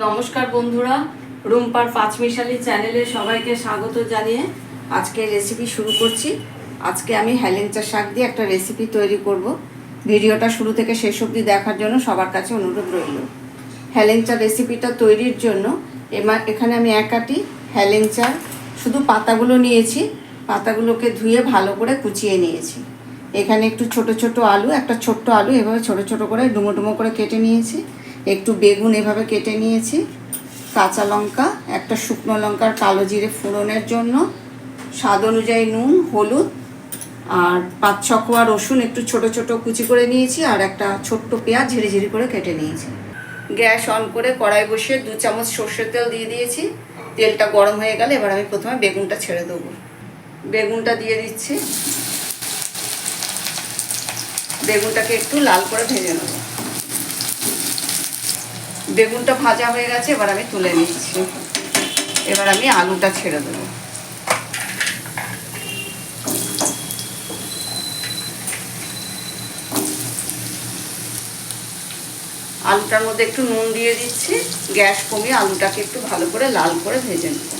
নমস্কার বন্ধুরা, রুম্পার পাঁচমিশালি চ্যানেলে সবাইকে স্বাগত জানিয়ে আজকে রেসিপি শুরু করছি। আজকে আমি হেলেঞ্চা শাক দিয়ে একটা রেসিপি তৈরি করব। ভিডিওটা শুরু থেকে শেষ অবধি দেখার জন্য সবার কাছে অনুরোধ রইল। হেলেঞ্চা রেসিপিটা তৈরির জন্য এমা এখানে আমি এক আটি হেলেঞ্চার শুধু পাতাগুলো নিয়েছি, পাতাগুলোকে ধুয়ে ভালো করে কুচিয়ে নিয়েছি। এখানে একটু ছোট ছোট আলু, একটা ছোট্ট আলু এভাবে ছোট ছোট করে ডুমো ডুমো করে কেটে নিয়েছি। একটু বেগুন এভাবে কেটে নিয়েছি, কাঁচা লঙ্কা, একটা শুকনো লঙ্কার কালো জিরে ফোড়নের জন্য, স্বাদ অনুযায়ী নুন, হলুদ, আর পাঁচ ছ কোয়া রসুন একটু ছোট ছোট কুচি করে নিয়েছি, আর একটা ছোট্ট পেঁয়াজ ঝিরি ঝিরি করে কেটে নিয়েছি। গ্যাস অন করে কড়াই বসিয়ে দু চামচ সর্ষের তেল দিয়ে দিয়েছি, তেলটা গরম হয়ে গেলে এবার আমি প্রথমে বেগুনটা ছেড়ে দেবো। বেগুনটা দিয়ে দিচ্ছি। বেগুনটাকে একটু লাল করে ভেজে নেব। বেগুনটা ভাজা হয়ে গেছে, এবার আমি তুলে নিচ্ছি। এবার আমি আলুটা ছেড়ে দেবো। আলুটার মধ্যে একটু নুন দিয়ে দিচ্ছি, গ্যাস কমিয়ে আলুটাকে একটু ভালো করে লাল করে ভেজে নেব।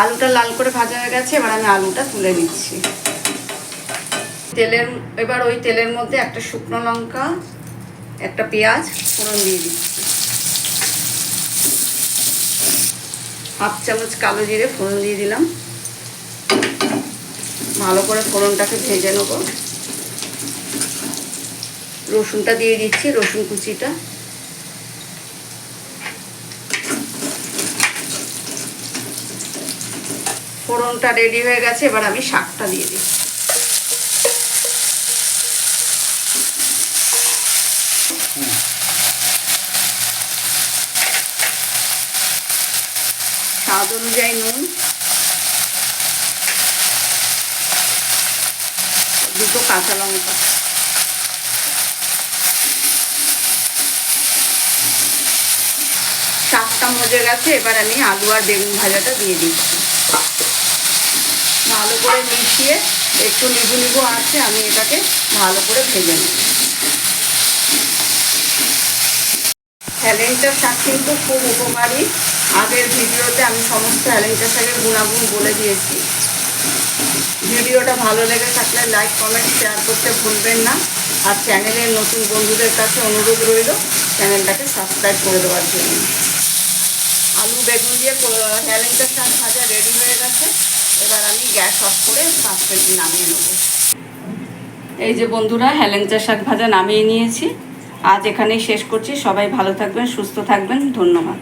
আলুটা লাল করে ভাজা হয়ে গেছে, এবার আমি আলুটা তুলে নিচ্ছি। তেলের, এবার ওই তেলের মধ্যে একটা শুকনো লঙ্কা একটা পেঁয়াজ ফোড়ন দিয়ে দিচ্ছি। হাফ চামচ কালো জিরে ফোড়ন দিয়ে দিলাম। ভালো করে ফোড়নটাকে ভেজে নেব। রসুনটা দিয়ে দিচ্ছি, রসুন কুচিটা। ফোড়নটা রেডি হয়ে গেছে, এবার আমি শাকটা দিয়ে দিচ্ছি। স্বাদ অনুযায়ী নুন। দুটো কাঁচা লঙ্কা। শাকটা মজে গেছে, এবার আমি আলু আর বেগুন ভাজাটা দিয়ে দিচ্ছি। ভালো করে মিশিয়ে একটু নিবু নিবু আছে আমি এটাকে ভালো করে ভেজে নেব। হ্যালেঞ্চার শাক কিন্তু খুব উপকারী। আগের ভিডিওতে আমি সমস্ত হ্যালেঞ্চার শাকের গুণাগুণ বলে দিয়েছি। ভিডিওটা ভালো লেগে থাকলে লাইক কমেন্ট শেয়ার করতে ভুলবেন না। আর চ্যানেলের নতুন বন্ধুদের কাছে অনুরোধ রইল চ্যানেলটাকে সাবস্ক্রাইব করে দেওয়ার জন্য। আলু, বেগুন দিয়ে হ্যালেঞ্চার শাক ভাজা রেডি হয়ে গেছে। এবার আমি গ্যাস অফ করে পাঁচ নামিয়ে নেব। এই যে বন্ধুরা হ্যালেঞ্চার শাক ভাজা নামিয়ে নিয়েছি। আজ এখানেই শেষ করছি। সবাই ভালো থাকবেন, সুস্থ থাকবেন। ধন্যবাদ।